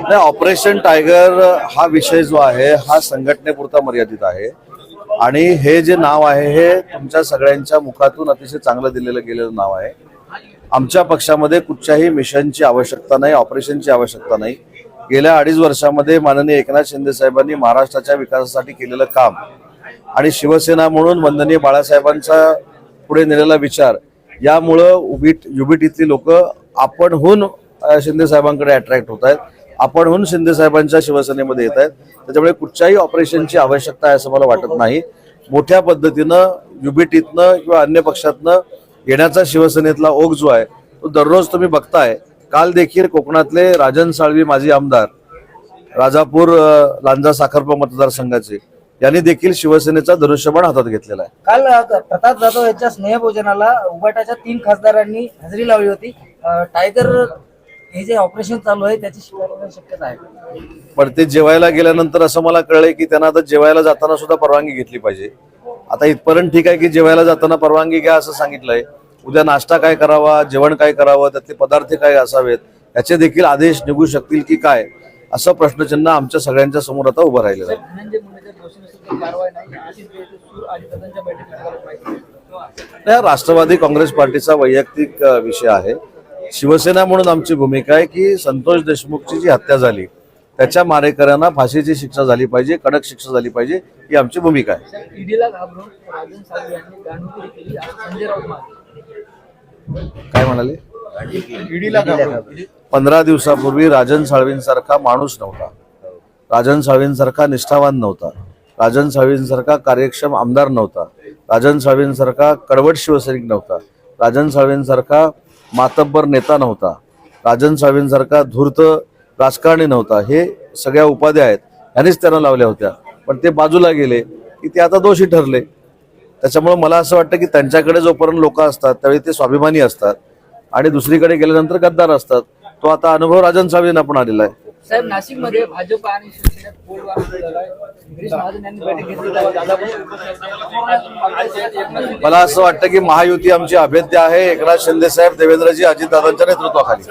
नाही operation tiger हा विषय जो आहे हा संघटनेपुरता मर्यादित आहे. आणि हे जे नाव आहे हे तुमच्या सगळ्यांच्या मुखातून अतिशय चांगलं दिलेलं गेलेलं नाव आहे. आमच्या पक्षामध्ये कुठच्याही मिशनची आवश्यकता नाही ऑपरेशनची आवश्यकता नाही. गेल्या अडीच वर्षामध्ये माननीय एकनाथ शिंदे साहेबांनी महाराष्ट्राच्या विकासासाठी केलेलं काम आणि शिवसेना म्हणून वंदनीय बाळासाहेबांचा पुढे नेलेला विचार यामुळं उबीट युबीटीतली लोक आपणहून शिंदे साहेबांकडे अट्रॅक्ट होत आहेत. आपणहून शिंदे साहेबांच्या शिवसेनेमध्ये येत आहेत. त्याच्यामुळे कुठच्याही ऑपरेशनची आवश्यकता आहे असं मला वाटत नाही. मोठ्या पद्धतीनं युबीटीतनं किंवा अन्य पक्षातनं येण्याचा शिवसेनेतला ओघ जो आहे तो दररोज तुम्ही बघताय. काल देखील कोकणातले राजन साळवी माजी आमदार राजापूर लांजा साखरपा मतदारसंघाचे यांनी देखील शिवसेनेचा धनुष्यबाण हातात घेतलेला आहे. काल प्रताप जाधव यांच्या स्नेहभोजनाला उबाटाच्या तीन खासदारांनी हजेरी लावली होती. टायगर हे जे ऑपरेशन चालू आहे त्याची शक्यता आहे. पण ते जेवायला गेल्यानंतर असं मला कळलंय की त्यांना आता जेवायला जाताना सुद्धा परवानगी घेतली पाहिजे. आता इथपर्यंत ठीक आहे की जेवायला जाताना परवानगी घ्या असं सांगितलंय. उद्या नाश्ता काय करावा जेवण काय करावं त्यातले पदार्थ काय असावेत याचे देखील आदेश निघू शकतील की काय असं प्रश्नचिन्ह आमच्या सगळ्यांच्या समोर आता उभं राहिलेलं आहे. हा राष्ट्रवादी काँग्रेस पार्टीचा वैयक्तिक विषय आहे. शिवसेना म्हणून आमची भूमिका आहे की संतोष देशमुखची जी हत्या झाली त्याच्या मारेकऱ्यांना फाशीची शिक्षा झाली पाहिजे कडक शिक्षा झाली पाहिजे ही आमची भूमिका आहे. म्हणाले? काय म्हणाले पंधरा दिवसापूर्वी राजन साळवींसारखा माणूस नव्हता. राजन साळवींसारखा निष्ठावान नव्हता. राजन साळवींसारखा कार्यक्षम आमदार नव्हता. राजन साळवींसारखा कडवट शिवसैनिक नव्हता. राजन साळवींसारखा मातब्बर नेता नव्हता. राजन साळवींसारखा धूर्त राजकारणी नव्हता. हे सगळ्या उपाध्या आहेत. ह्यांनीच त्यांना लावल्या होत्या. पण ते बाजूला गेले की ते आता दोषी ठरले. त्याच्यामुळे मला असं वाटतं की त्यांच्याकडे जोपर्यंत लोक असतात त्यावेळी ते स्वाभिमानी असतात. आणि दुसरीकडे गेल्यानंतर गद्दार असतात. तो आता अनुभव राजन साळवींना पण आलेला आहे. साहेब नाशिकमध्ये भाजप आणि शिवसेनेत मला असं वाटतं की महायुती आमची अभेद्य आहे. एकनाथ शिंदे साहेब देवेंद्रजी अजितदादांच्या नेतृत्वाखाली.